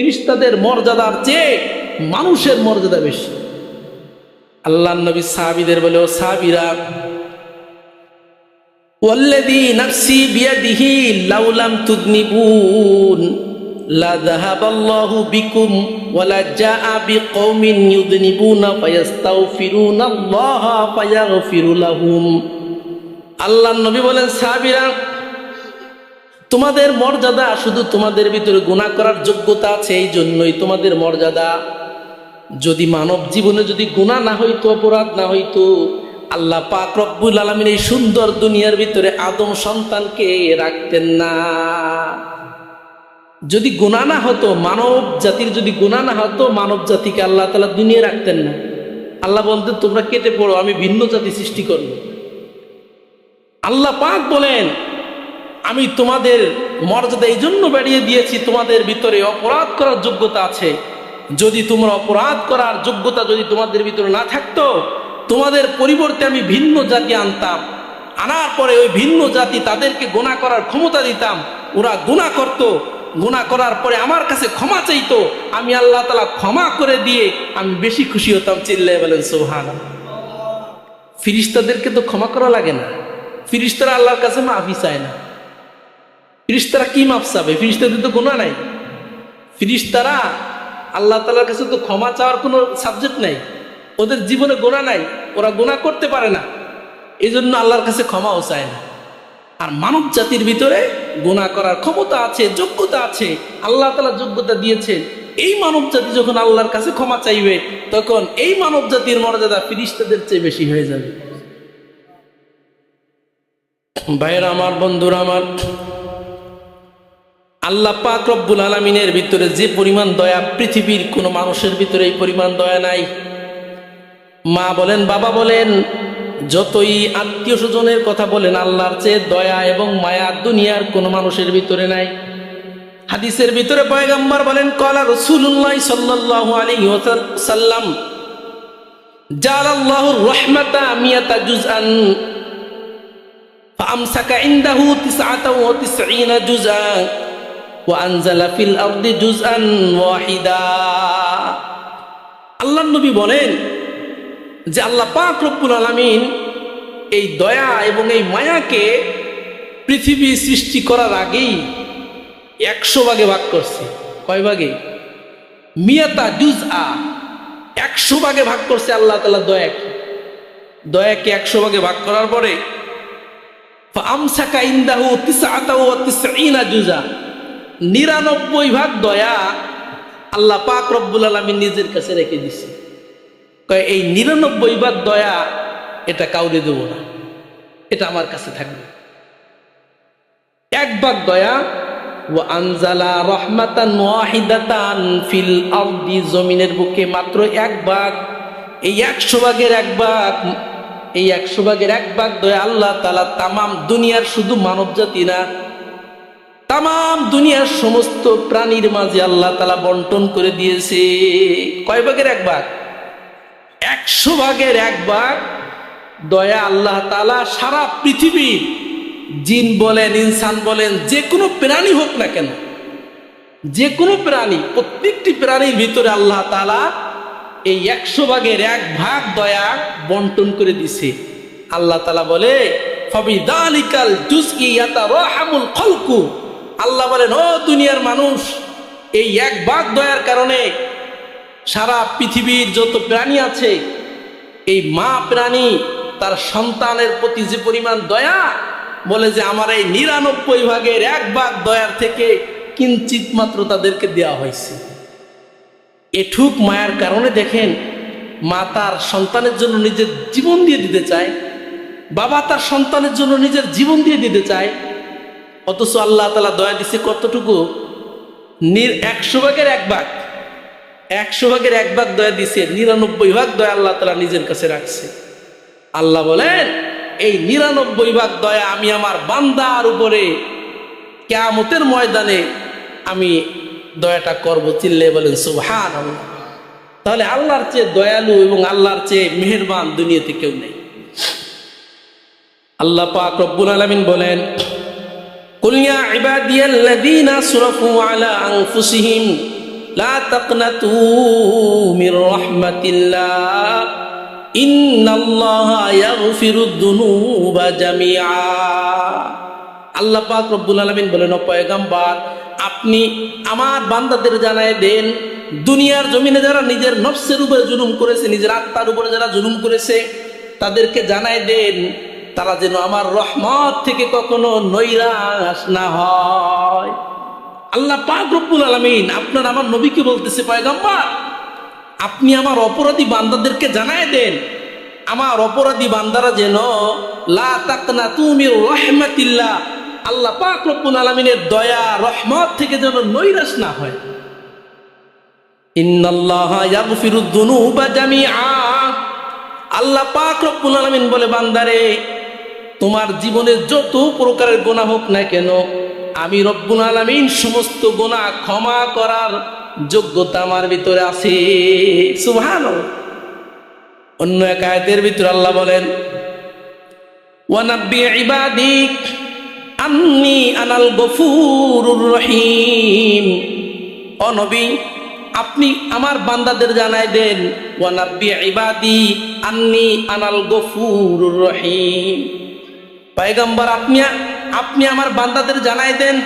ফিরিস্তাদের মর্যাদার চেয়ে মানুষের মর্যাদা বেশি। আল্লাহ নবী সাহাবিদের বলে, ও সাহাবিরা আল্লাহ লাহুম। নবী বলেন, সাহাবিরা তোমাদের মর্যাদা শুধু তোমাদের ভিতরে গুণা করার যোগ্যতা আছে, এই জন্যই তোমাদের মর্যাদা। যদি মানব জীবনে যদি গুণা না হইতো, অপরাধ না হইতো, আল্লাহ পাক রব্বুল আলমিন এই সুন্দর দুনিয়ার ভিতরে আদম সন্তানকে রাখতেন না। যদি গুণা না হতো, মানব জাতির যদি গুণা না হতো, মানব জাতিকে আল্লাহ তালা দুনিয়া রাখতেন না। আল্লাহ বলতেন, তোমরা কেটে পড়ো, আমি ভিন্ন জাতি সৃষ্টি করব। আল্লাহ পাক বলেন আমি তোমাদের মর্যাদা এই জন্য বাড়িয়ে দিয়েছি, তোমাদের ভিতরে অপরাধ করার যোগ্যতা আছে। যদি তোমরা অপরাধ করার যোগ্যতা যদি তোমাদের ভিতরে না থাকতো, তোমাদের পরিবর্তে আমি ভিন্ন জাতি আনতাম। আনার পরে ওই ভিন্ন জাতি তাদেরকে গোনা করার ক্ষমতা দিতাম। ওরা গুণা করত গুণা করার পরে আমার কাছে ক্ষমা চাইতো। আমি আল্লাহ তালা ক্ষমা করে দিয়ে আমি বেশি খুশি হতাম চিল্লাই বলেন সোহান ফিরিস্তাদেরকে তো ক্ষমা করা লাগে না। ফিরিস্তারা আল্লাহর কাছে মাফি চায় না। ফিরিস্তারা কি মাফ চাবে? ফিরিস্তাদের তো গোনা নাই। ফিরিস্তারা আল্লাহ তালার কাছে তো ক্ষমা চাওয়ার কোনো সাবজেক্ট নাই। ওদের জীবনে গোনা নাই। ওরা গোনা করতে পারে না। এই জন্য আল্লাহর কাছে ক্ষমাও চায় না। আর মানব জাতির ভিতরে গোনা করার ক্ষমতা আছে, যোগ্যতা আছে, আল্লাহ তালা যোগ্যতা দিয়েছেন এই মানব জাতি যখন আল্লাহর কাছে ক্ষমা চাইবে, তখন এই মানব জাতির মর্যাদা ফিরিস্তাদের চেয়ে বেশি হয়ে যাবে। ভাইয়েরা, আমার বন্ধুরা, আমার আল্লাহ পাক রব্বুল আলমিনের ভিতরে যে পরিমাণ দয়া পৃথিবীর কোনো মানুষের ভিতরে এই পরিমাণ দয়া নাই মা বলেন বাবা বলেন যতই আত্মীয় স্বজনের কথা বলেন আল্লাহর চেয়ে দয়া এবং মায়া দুনিয়ার কোনো মানুষের ভিতরে নাই হাদিসের ভিতরে পয়গাম্বার বলেন কলা রসুল্লাহ সাল্লাল্লাহু আলাইহি ওয়াসাল্লাম জালাল্লাহুর রহমাতা মিয়াতা জুজআন فأمسك عنده تسعة وتسعين جزءا ওয়ানজালা ফিল আরদি জুজআন ওয়াহিদা। আল্লাহ নবী বলেন যে আল্লাহ পাক রব্বুল আলামিন এই দয়া এবং এই মায়াকে পৃথিবী সৃষ্টি করার আগেই একশো ভাগে ভাগ করছে। কয় ভাগে? মিয়াতা জুজ আ একশো ভাগে ভাগ করছে আল্লাহ তালা দয়াকে। দয়াকে একশো ভাগে ভাগ করার পরে আমসাকা ইন্দাহু তিসা আতাহু তিসা ইনা জুজা নিরানব্বই ভাগ দয়া আল্লাহ পাক রব্বুল আলামিন নিজের কাছে রেখে দিছে। এই নিরানব্বই ভাগ দয়া এটা কাউরে দেব না, এটা আমার কাছে থাকবে। এক ভাগ দয়া আনজালা জমিনের বুকে মাত্র এক এই এক এই এক দয়া আল্লাহ তালা তামাম দুনিয়ার শুধু মানব জাতি না তামাম দুনিয়ার সমস্ত প্রাণীর মাঝে আল্লাহ তালা বন্টন করে দিয়েছে। কয় ভাগের এক ভাগ? একশো ভাগের এক ভাগ। দয়া আল্লাহ তালা সারা পৃথিবীর জিন বলেন, ইনসান বলেন যে কোনো প্রাণী হোক না কেন যে কোনো প্রাণী, প্রত্যেকটি প্রাণীর ভিতরে আল্লাহ তালা এই একশো ভাগের এক ভাগ দয়া বন্টন করে দিছে আল্লাহ তালা বলে, ফবিদালিকাল জুজকিয়াতা রহামুল খলকু। আল্লাহ বলেন, ও দুনিয়ার মানুষ, এই এক ভাগ দয়ার কারণে সারা পৃথিবীর যত প্রাণী আছে, এই মা প্রাণী তার সন্তানের প্রতি যে পরিমাণ দয়া, বলে যে আমার এই নিরানব্বই ভাগের এক ভাগ দয়ার থেকে কিঞ্চিত মাত্র তাদেরকে দেওয়া হয়েছে। এঠুক মায়ার কারণে দেখেন, মা তার সন্তানের জন্য নিজের জীবন দিয়ে দিতে চায়, বাবা তার সন্তানের জন্য নিজের জীবন দিয়ে দিতে চায় অথচ আল্লাহ তালা দয়া দিছে কতটুকু? নির একশো ভাগের এক ভাগ। একশো ভাগের এক ভাগ দয়া দিছে, নিরানব্বই ভাগ দয়া আল্লাহ তালা নিজের কাছে রাখছে। আল্লাহ বলেন, এই নিরানব্বই ভাগ দয়া আমি আমার বান্দার উপরে কেয়ামতের ময়দানে আমি দয়াটা করব চিল্লে বলেন সুবহান তাহলে আল্লাহর চেয়ে দয়ালু এবং আল্লাহর চেয়ে মেহেরবান দুনিয়াতে কেউ নেই। আল্লাহ পাক রব্বুল আলামিন বলেন قل يا عبادي الذين اسرفوا على انفسهم লা তাকনাতু মির রাহমাতিল্লাহ ইন্নাল্লাহা ইয়াগফিরুদ দুনুবা জামিআ আল্লাহ পাক রব্বুল আলামিন বলেন ও পয়গম্বর আপনি আমার বান্দাদের জানায় দেন দুনিয়ার জমিনে যারা নিজের নফসের উপরে জুলুম করেছে নিজের আত্মার উপরে যারা জুলুম করেছে তাদেরকে জানায় দেন তারা যেন আমার রহমত থেকে কখনো নৈরাশ না হয়। আল্লাহ পাক রব্বুল আলামিন আপনার আমার নবীকে বলতেছে, পয়গম্বর, আপনি আমার অপরাধী বান্দাদেরকে জানায় দেন। আমার অপরাধী বান্দারা যেন তুমি আল্লাহ পাক রব্বুল আলামিনের দয়া, রহমত থেকে যেন নৈরাশ না হয়। আল্লাহ পাক রব্বুল আলামিন বলে, বান্দারে তোমার জীবনে যত প্রকারের গোনা হোক না কেন, আমি রব্বুল আলামিন সমস্ত গোনা ক্ষমা করার যোগ্যতা আমার ভিতরে আছে। সুবহানাল্লাহ। অন্য এক আয়াতের ভিতরে আল্লাহ বলেন ওয়ানাব্বি আন্নি আনাল রহিম। ও নবী, আপনি আমার বান্দাদের জানাই দেন ওয়ানাব্বি আন্নি আনাল পয়গম্বর আপনি আপনি আমার বান্দাদের জানাই দেন।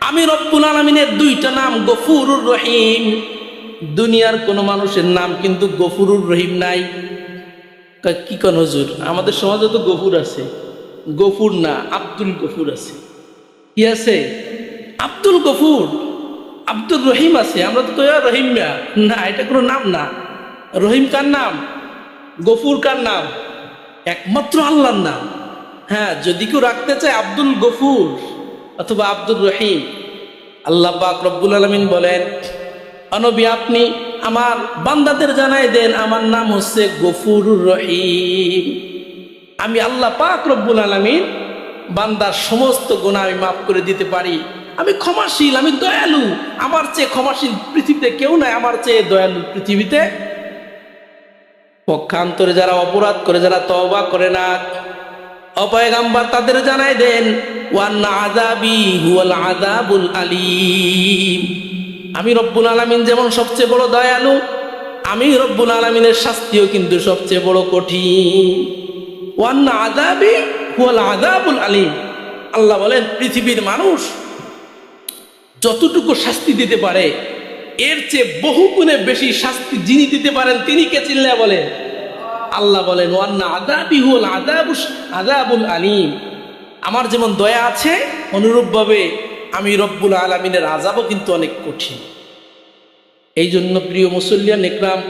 আমি রব্বুল আলমিনের দুইটা নাম গফুরুর রহিম। দুনিয়ার কোনো মানুষের নাম কিন্তু গফুরুর রহিম নাই। কি কোন হুজুর? আমাদের সমাজে তো গফুর আছে। গফুর না আব্দুল গফুর আছে। কি আছে? আব্দুল গফুর। আব্দুল রহিম আছে। আমরা তো কই, "আ, রহিম মিয়া।" না এটা কোনো নাম না। রহিম কার নাম? গফুর কার নাম? একমাত্র আল্লাহর নাম। হ্যাঁ যদি কেউ রাখতে চায় আব্দুল গফুর অথবা আব্দুল রহিম। আল্লাহ পাক রব্বুল আলমিন বলেন, অনবী, আপনি আমার বান্দাদের জানাই দেন, আমার নাম হচ্ছে গফুরুর রহিম। আমি আল্লাহ পাক রব্বুল আলমিন বান্দার সমস্ত গুণা আমি মাফ করে দিতে পারি। আমি ক্ষমাশীল, আমি দয়ালু। আমার চেয়ে ক্ষমাশীল পৃথিবীতে কেউ নাই, আমার চেয়ে দয়ালু পৃথিবীতে। পক্ষান্তরে যারা অপরাধ করে, যারা তওবা করে না অপয়গাম্বার তাদের জানাই দেন, ওয়ান্না আজাবি আজাবুল আমি রব্বুল আলামিন যেমন সবচেয়ে বড় দয়ালু, আমি রব্বুল আলামিনের শাস্তিও কিন্তু সবচেয়ে বড় কঠিন। ওয়ান্না আজাবি হুয়াল আজাবুল আলিম। আল্লাহ বলেন, পৃথিবীর মানুষ যতটুকু শাস্তি দিতে পারে, এর চেয়ে বহু গুণে বেশি শাস্তি যিনি দিতে পারেন তিনি কে চিল্লা বলেন? আল্লাহ বলেন, ওয়ান্না আদাবি হুল আদাবুস আদাবুল আলিম। আমার যেমন দয়া আছে, অনুরূপভাবে আমি রব্বুল আলমিনের আজাবও কিন্তু অনেক কঠিন। এই জন্য প্রিয় মুসল্লিয়া নেকরাম,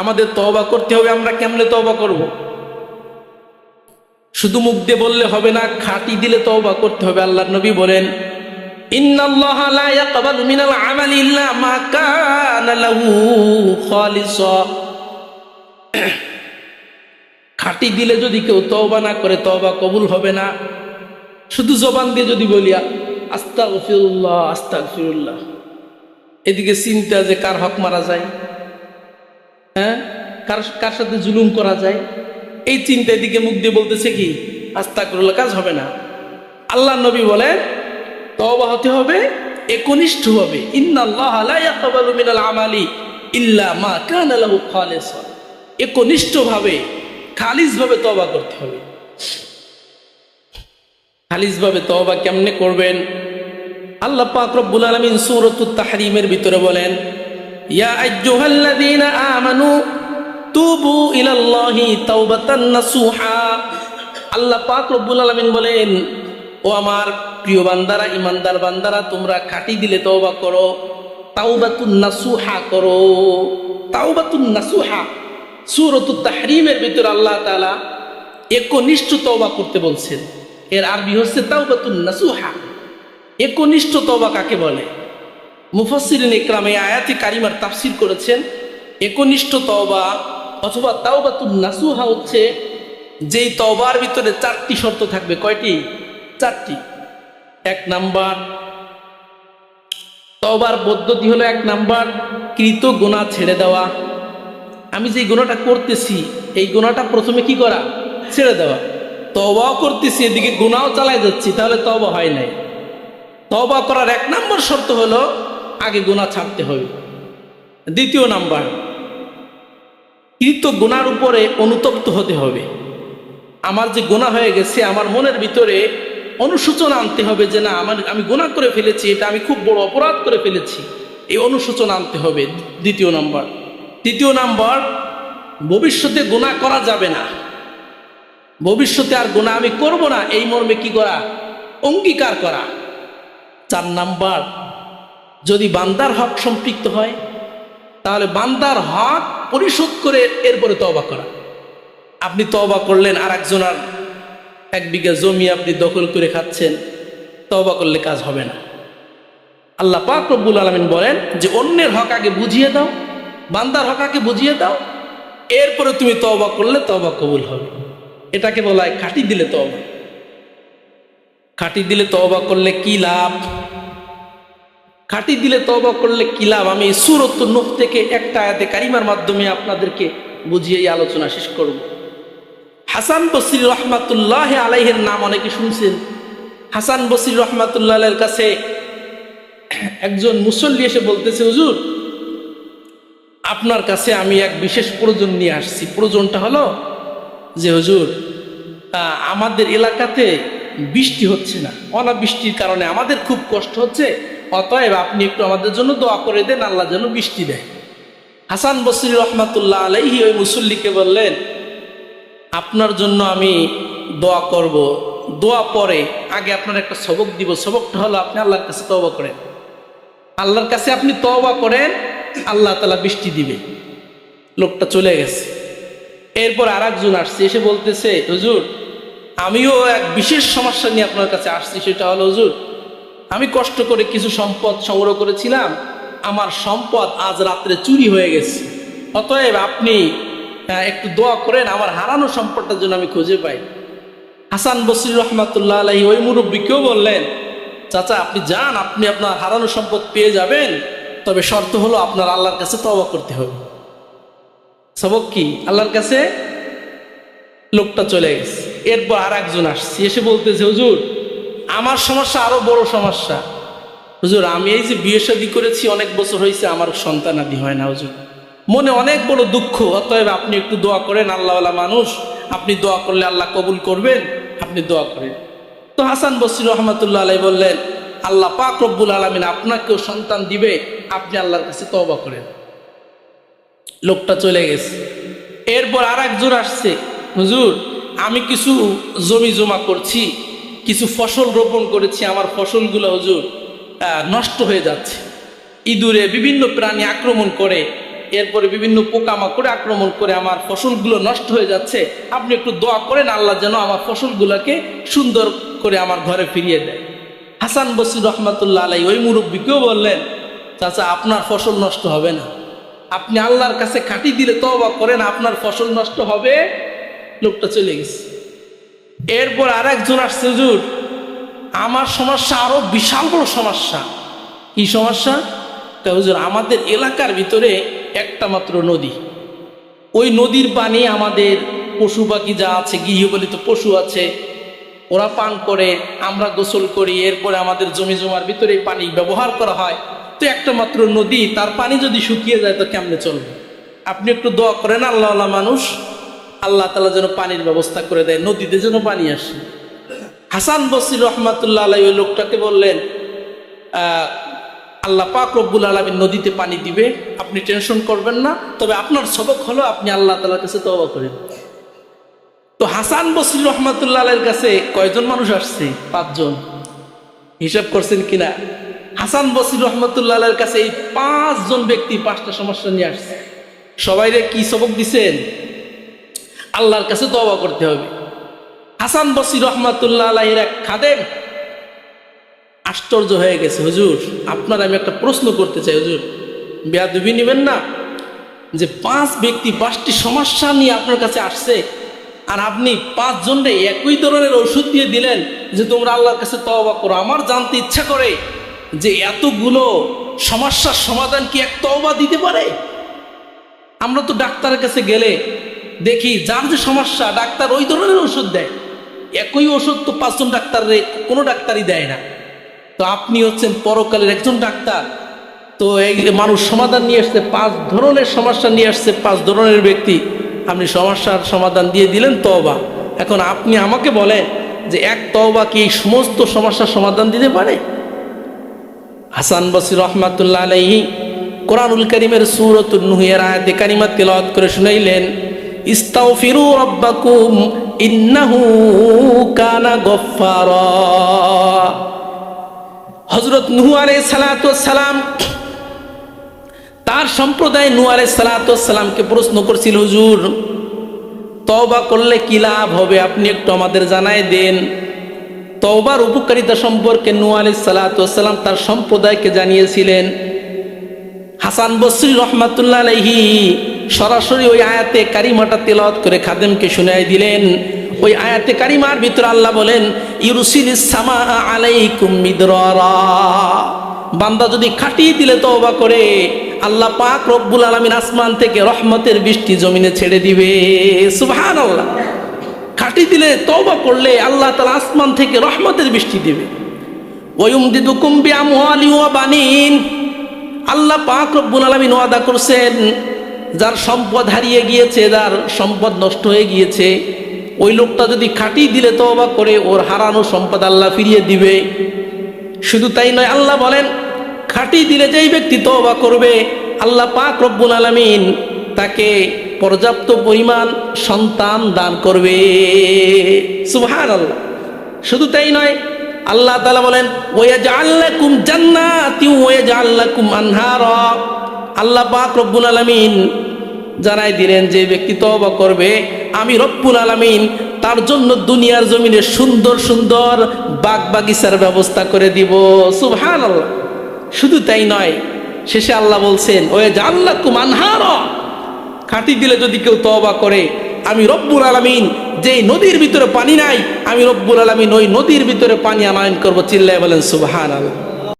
আমাদের তওবা করতে হবে, আমরা কেমনে তওবা করব? শুধু মুখ দিয়ে বললে হবে না, খাটি দিলে তওবা করতে হবে। আল্লাহর নবী বলেন, ইন্নাল্লাহা খাটি দিলে যদি কেউ তওবা না করে, তওবা কবুল হবে না। শুধু জবান দিয়ে যদি বলিয়া আস্তা ফিরুল্লাহ আস্তা ফিরুল্লাহ এদিকে চিন্তা যে কার হক মারা যায় হ্যাঁ? কার কার সাথে জুলুম করা যায়? এই চিন্তা এদিকে মুখ দিয়ে বলতেছে কি আস্তা করুল্লাহ কাজ হবে না। আল্লাহ নবী বলেন, তওবা হতে হবে, একনিষ্ঠ হবে। ইন্নাল্লাহ লা ইয়াকবালু মিনাল আমালি ইল্লা মা কানা লাহু খালিসা একনিষ্ঠভাবে খালিসভাবে তওবা করতে হবে। খালিসভাবে তওবা কেমনে করবেন? আল্লাহ পাক রব্বুল আলামিন সূরাতুত তাহরিমের ভিতরে বলেন, ইয়া তুবু ইলাল্লাহি নাসুহা। আল্লাহ পাক বলেন, ও আমার প্রিয় বান্দারা ইমানদার বান্দারা, তোমরা দিলে করো, তাওবাতুন নাসুহা করো, তাওবাতুন নাসুহা। সূরাতুত তাহরিমের ভিতরে আল্লাহ তালা একনিষ্ঠ তওবা করতে বলছেন। এর আরবি হচ্ছে তাওবাতুন নাসুহা। একনিষ্ঠ তওবা কাকে বলে? মুফাসসিরিন ইকরাম এই আয়াতি কারিমার তাফসির করেছেন, একনিষ্ঠ তওবা অথবা তাওবাতুন নাসুহা হচ্ছে যেই তওবার ভিতরে চারটি শর্ত থাকবে। কয়টি? চারটি। এক নাম্বার, তওবার পদ্ধতি হলো এক নাম্বার, কৃত গুণা ছেড়ে দেওয়া। আমি যে গুণাটা করতেছি, এই গুণাটা প্রথমে কি করা? ছেড়ে দেওয়া। তবাও করতেছি, এদিকে গুণাও চালাই যাচ্ছি, তাহলে তবা হয় নাই। তবা করার এক নম্বর শর্ত হলো, আগে গোনা ছাড়তে হবে। দ্বিতীয় নাম্বার, কৃত গোনার উপরে অনুতপ্ত হতে হবে। আমার যে গোনা হয়ে গেছে, আমার মনের ভিতরে অনুশোচনা আনতে হবে যে না, আমার, আমি গোনা করে ফেলেছি, এটা আমি খুব বড় অপরাধ করে ফেলেছি। এই অনুশোচনা আনতে হবে, দ্বিতীয় নাম্বার। তৃতীয় নাম্বার, ভবিষ্যতে গুণা করা যাবে না। ভবিষ্যতে আর গুণা আমি করব না, এই মর্মে কি করা? অঙ্গীকার করা। চার নাম্বার, যদি বান্দার হক সম্পৃক্ত হয়, তাহলে বান্দার হক পরিশোধ করে এরপরে তবা করা। আপনি তবা করলেন আর একজনের এক বিঘা জমি আপনি দখল করে খাচ্ছেন তবা করলে কাজ হবে না। আল্লাহ পাক রব্বুল আলমিন বলেন যে, অন্যের হক আগে বুঝিয়ে দাও বান্দার হকাকে বুঝিয়ে দাও, এরপরে তুমি তবা করলে তবা কবুল হবে। এটাকে বলা হয় খাটি দিলে তবা খাটি দিলে তবা করলে কি লাভ? খাটি দিলে তবা করলে কি লাভ? আমি সুরত নুখ থেকে একটা আয়াতে কারিমার মাধ্যমে আপনাদেরকে বুঝিয়ে এই আলোচনা শেষ করব। হাসান বসির রহমাতুল্লাহ আলাইহের নাম অনেকে শুনছেন। হাসান বসির রহমাতুল্লাহ কাছে একজন মুসল্লি এসে বলতেছে, হুজুর আপনার কাছে আমি এক বিশেষ প্রয়োজন নিয়ে আসছি। প্রয়োজনটা হলো যে, হুজুর আমাদের এলাকাতে বৃষ্টি হচ্ছে না। অনাবৃষ্টির কারণে আমাদের খুব কষ্ট হচ্ছে। অতএব আপনি একটু আমাদের জন্য দোয়া করে দেন, আল্লাহ যেন বৃষ্টি দেয়। হাসান বসরি রহমাতুল্লাহ আলাইহি ওই মুসল্লিকে বললেন, আপনার জন্য আমি দোয়া করব। দোয়া পরে আগে আপনার একটা সবক দিব। সবকটা হলো আপনি আল্লাহর কাছে তবা করেন। আল্লাহর কাছে আপনি তবা করেন আল্লাহ তালা বৃষ্টি দিবে। লোকটা চলে গেছে। এরপর আর একজন আসছে, এসে বলতেছে, হুজুর, আমিও এক বিশেষ সমস্যা নিয়ে আপনার কাছে আসছি, সেটা হলো, হুজুর, আমি কষ্ট করে কিছু সম্পদ সংগ্রহ করেছিলাম, আমার সম্পদ আজ রাত্রে চুরি হয়ে গেছে। অতএব আপনি একটু দোয়া করেন, আমার হারানো সম্পদটার জন্য আমি খুঁজে পাই। হাসান বসির রহমাতুল্লাহ আলহী ওই মুরব্বীকেও বললেন, চাচা, আপনি যান, আপনি আপনার হারানো সম্পদ পেয়ে যাবেন তবে শর্ত হলো আপনার আল্লাহর কাছে তওবা করতে হবে। সবক কি? আল্লাহর কাছে লোকটা চলে গেছে। এরপর আর একজন আসছে। এসে বলতেছে, হুজুর, আমার সমস্যা আরও বড় সমস্যা। হুজুর, আমি এই যে বিয়ে শাদী করেছি, অনেক বছর হয়েছে আমার সন্তান আদি হয় না, হুজুর। মনে অনেক বড় দুঃখ। অতএব আপনি একটু দোয়া করেন, আল্লাহওয়ালা মানুষ। আপনি দোয়া করলে আল্লাহ কবুল করবেন, আপনি দোয়া করেন। তো হাসান বসির রহমতুল্লাহ আলাই বললেন আল্লাহ পাক রব্বুল আলমিন আপনাকেও সন্তান দিবে। আপনি আল্লাহর কাছে তওবা করেন। লোকটা চলে গেছে। এরপর আর একজন আসছে। হুজুর, আমি কিছু জমি জমা করছি, কিছু ফসল রোপণ করেছি, আমার ফসলগুলো হুজুর নষ্ট হয়ে যাচ্ছে। ইঁদুরে বিভিন্ন প্রাণী আক্রমণ করে, এরপরে বিভিন্ন পোকামাকড়ে আক্রমণ করে আমার ফসলগুলো নষ্ট হয়ে যাচ্ছে। আপনি একটু দোয়া করেন, আল্লাহ যেন আমার ফসলগুলোকে সুন্দর করে আমার ঘরে ফিরিয়ে দেয়। হাসান বসির রহমাতুল্লাহ আলাই ওই মুরব্বীকেও বললেন, চাচা, আপনার ফসল নষ্ট হবে না। আপনি আল্লাহর কাছে খাটি দিলে তওবা করেন, আপনার ফসল নষ্ট হবে। লোকটা চলে গেছে। এরপর আর একজন আসছে, হুজুর, আমার সমস্যা আরও বিশাল বড় সমস্যা। কি সমস্যা? হুজুর, আমাদের এলাকার ভিতরে একটা মাত্র নদী। ওই নদীর পানি আমাদের পশু পাখি যা আছে, গৃহপালিত পশু আছে ওরা পান করে, আমরা গোসল করি, এরপরে আমাদের জমি জমার ভিতরে পানি ব্যবহার করা হয়। তো একটা মাত্র নদী, তার পানি যদি শুকিয়ে যায় তো কেমনে চলবে? আপনি একটু দোয়া করেন, আল্লাহ মানুষ, আল্লাহ তালা যেন পানির ব্যবস্থা করে দেয়, নদীতে যেন পানি আসে। হাসান বসির রহমাতুল্লাহ আলাই ওই লোকটাকে বললেন আল্লাহ পাক রব্বুল আলমীর নদীতে পানি দিবে, আপনি টেনশন করবেন না, তবে আপনার সবক হলো আপনি আল্লাহ তালার কাছে তওবা করেন। তো হাসান বসির রহমাতুল্লাহ আলের কাছে কয়জন মানুষ আসছে? পাঁচজন। হিসাব করছেন কিনা? হাসান বসির রহমতুল্লাহ আলের কাছে এই পাঁচজন ব্যক্তি পাঁচটা সমস্যা নিয়ে আসছে। সবাইরে কি সবক দিছেন? আল্লাহর কাছে তওবা করতে হবে। হাসান বসির রহমাতুল্লাহ এক খাদেম আশ্চর্য হয়ে গেছে, হুজুর। আপনার আমি একটা প্রশ্ন করতে চাই, হুজুর। বেয়াদবি নেবেন না? যে পাঁচ ব্যক্তি পাঁচটি সমস্যা নিয়ে আপনার কাছে আসছে আর আপনি পাঁচজনরে একই ধরনের ওষুধ দিয়ে দিলেন যে তোমরা আল্লাহর কাছে তওবা করো। আমার জানতে ইচ্ছা করে যে এতগুলো সমস্যার সমাধান কি এক তওবা দিতে পারে? আমরা তো ডাক্তারের কাছে গেলে দেখি যার যে সমস্যা, ডাক্তার ওই ধরনের ওষুধ দেয়। একই ওষুধ তো পাঁচজন ডাক্তারে, কোনো ডাক্তারই দেয় না। তো আপনি হচ্ছেন পরকালের একজন ডাক্তার। তো এই মানুষ সমাধান নিয়ে আসছে, পাঁচ ধরনের সমস্যা নিয়ে আসছে, পাঁচ ধরনের ব্যক্তি। আপনি সমস্যার সমাধান দিয়ে দিলেন তওবা। এখন আপনি আমাকে বলেন যে এক তওবা কি এই সমস্ত সমস্যার সমাধান দিতে পারে? হাসান বসির রহমাতুল্লাহ আলাইহি কোরআনুল করিমের সুরতুল নুহিয়ার আয়াতে কারিমা তেলাওয়াত করে শুনাইলেন, ইস্তাগফিরু রাব্বাকুম ইন্নাহু কানা গফফারা। হযরত নূহ আলাইহিস সালাম তার সম্প্রদায় নূহ আলাইহিস সালাতু প্রশ্ন করছিল, হুজুর, তওবা করলে কি লাভ হবে? আপনি একটু আমাদের জানাই দেন। তওবার উপকারিতা সম্পর্কে নূহ আলাইহিস সালাতু তার সম্প্রদায়কে জানিয়েছিলেন। হাসান বসরি রহমাতুল্লাহ আলাইহি সরাসরি ওই আয়াতে কারিমাটা তেলাওয়াত করে খাদেমকে শুনাই দিলেন। ওই আয়াতে কারিমার ভিতরে আল্লাহ বলেন মিদরারা। বান্দা যদি খাটিয়ে দিলে তওবা করে আল্লাহ পাক রব্বুল আলামিন আসমান থেকে রহমতের বৃষ্টি জমিনে ছেড়ে দিবে। সুবহানাল্লাহ। খাটি দিলে তওবা করলে আল্লাহ তাআলা আসমান থেকে রহমতের বৃষ্টি দিবে। ওয়ুমদিদুকুম বিআমওয়ালি ওয়া বানিন। আল্লাহ পাক রব্বুল আলামিন ওয়াদা করছেন, যার সম্পদ হারিয়ে গিয়েছে, যার সম্পদ নষ্ট হয়ে গিয়েছে, ওই লোকটা যদি খাটি দিলে তওবা করে, ওর হারানো সম্পদ আল্লাহ ফিরিয়ে দিবে। শুধু তাই নয়, আল্লাহ বলেন খাটি দিলে যেই ব্যক্তি তওবা করবে, আল্লাহ পাক রব্বুল আলামিন তাকে পর্যাপ্ত পরিমাণ সন্তান দান করবে। সুবহানাল্লাহ। শুধু তাই নয়, আল্লাহ তালা বলেন, ওয়াজআল্লাকুম জান্নাতি ওয়াজআল্লাকুম আনহারা। আল্লাহ পাক রব্বুল আলামিন জানাই দিলেন, যে ব্যক্তি তওবা করবে, আমি রব্বুল আলামিন তার জন্য দুনিয়ার জমিনে সুন্দর সুন্দর বাগ বাগিচার ব্যবস্থা করে দিব। সুবহানাল্লাহ। শুধু তাই নয়, শেষে আল্লাহ বলছেন, ওয়ে ওয়াজআল্লাকুম আনহারা খাঁটি দিলে যদি কেউ তবা করে, আমি রব্বুল আলমিন যে নদীর ভিতরে পানি নাই, আমি রব্বুল আলমিন ওই নদীর ভিতরে পানি আনায়ন করব। চিল্লায় বলেন, সুবহানাল্লাহ।